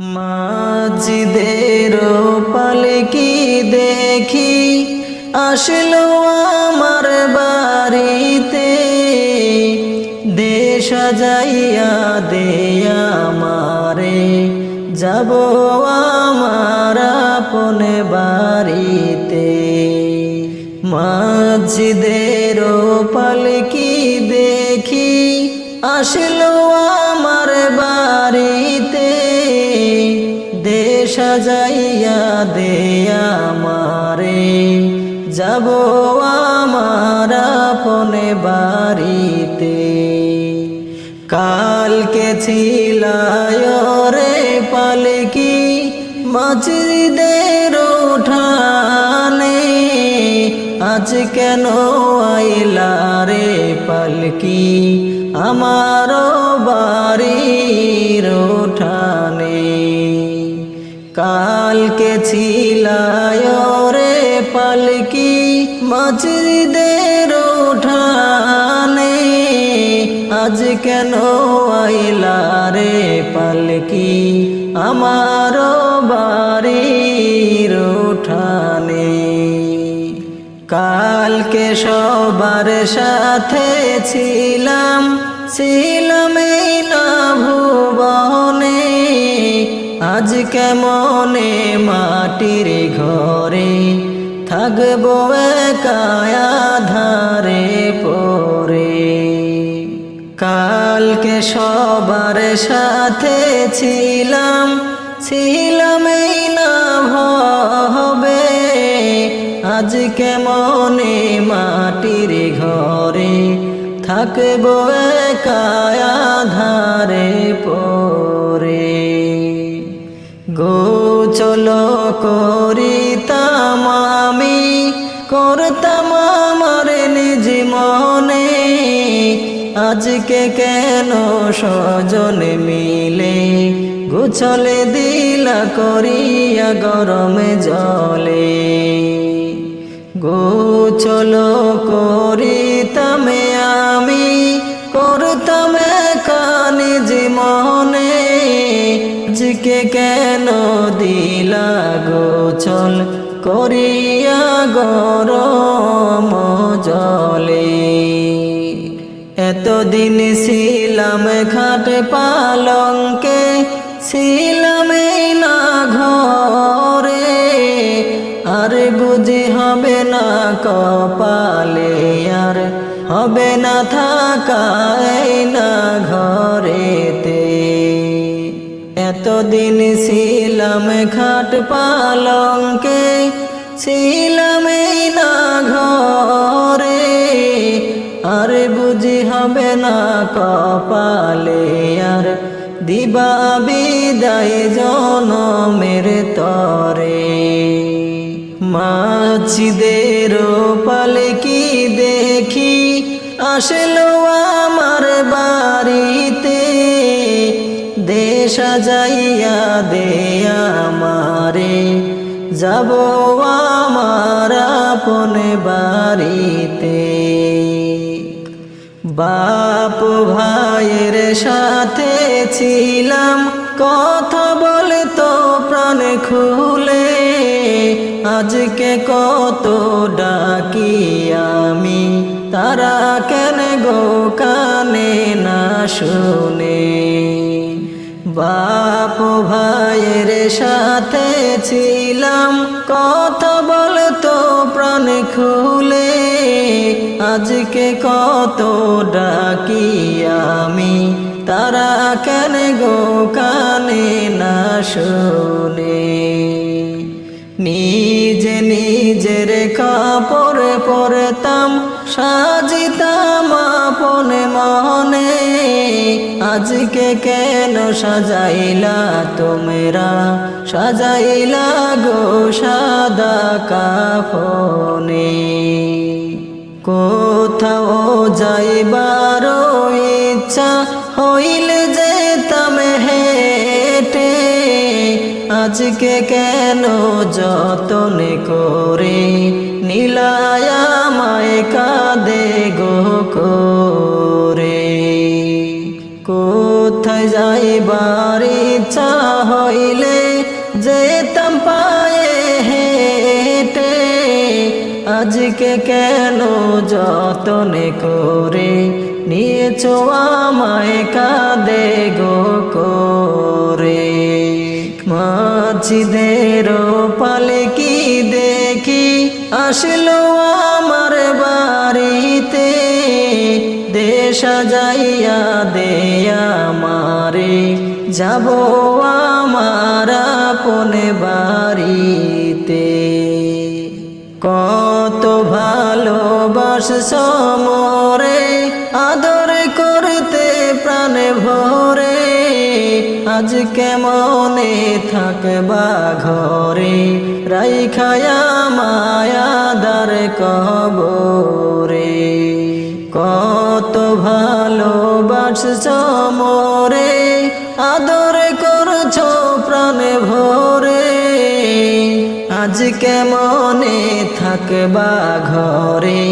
মাঝিদের পালকি দেখি? আসলো আমার বাড়িতে। দেশ যাইয়া দে আমারে যাব আমার আপন বাড়িতে। মাঝিদের পালকি দেখি? আসলো আমার বাড়িতে। দে আমারে, যাব আমার আপন বাড়িতে। কালকে ছিলায় রে পালকি মাঝিদের উঠানে। আজ কেন আইলা রে পালকি, আমার বাড়ির উঠানে? কালকে ছিলায় রে পালকি মাঝিদের উঠানে। আজ কেন আইলা রে পালকি আমার বাড়ির উঠানে? কালকে সবার সাথে ছিলাম ছিলাম আজ কেমনে মাটির ঘরে থাকব একায়া ধারে পরে কালকে সবার সাথে ছিলাম ছিলাম না হবে। আজ কেমনে মাটির ঘরে থাকব একায়া করিতাম আমি, করতাম আমার নিজ মনে। আজকে কেন সজন মিলে? গুছলে দিলা করিয়া গরমে জলে। গোচল করিতাম গরম জলে। এতদিন ছিলাম খাট পালঙ্কে, ছিলাম না ঘরে আর বুঝি হবে না কপালে, আর হবে না থাকা না ঘরেতে এতদিন ছিলাম খাট পালঙ্কে ছিলাম না ঘরে, আর বুঝি হবে না কপালে। আর দিবা বিদায় জনমের তরে। মাছিদের পালে কি দেখি? আসলো আমার বাড়িতে। দেশা যাইয়া দে আমারে। যাব আমার আপন বাড়িতে। বাপ ভাইয়ের সাথে ছিলাম, কথা বলতো, প্রাণ খুলে। আজকে কত ডাকি আমি, তারা কেন গো কানে না শুনে? বাপ ভাইয়ের সাথে ছিলাম। কথা বলতো প্রাণ খুলে, আজকে কত ডাকি আমি। তারা কেন গো কানে না শুনে? নিজে নিজের কাপড় পরতাম, সাজিতাম আপনে মনে আজকে কেন সাজাইলা তোমরা? সাজাইলা গো সাদা কাফনে। কোথাও যাইবার ইচ্ছা হইলে আজকে কেন যতন করে নীলায়া মায় কাঁদে গো করে? কোথায় যাইবার ইচ্ছা হইলে যেতাম পায়ে হেঁটে? আজকে কেন যতনে করে নিয়েছো আমায় কাঁদে মাঝিদের পালকি দেখি? আসলো আমার বাড়িতে, দেশা যাইয়া দেয়া মারে যাব আমার আপনে বাড়িতে। কত ভালোবাস সমরে আদর করতে প্রাণে ভরে। আজ কেমনে থাকবা ঘরে? রাইখায়া মায়াদার কবরে। কত ভালোবাস সমরে আদর করছ প্রাণে ভরে। আজ কেমনে থাকবা ঘরে?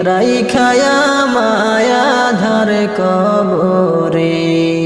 রাইখায়া মায়া ধার কবরে।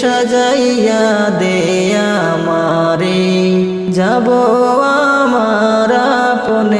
দেশা দে দেয়া মারে যাব আমার আপন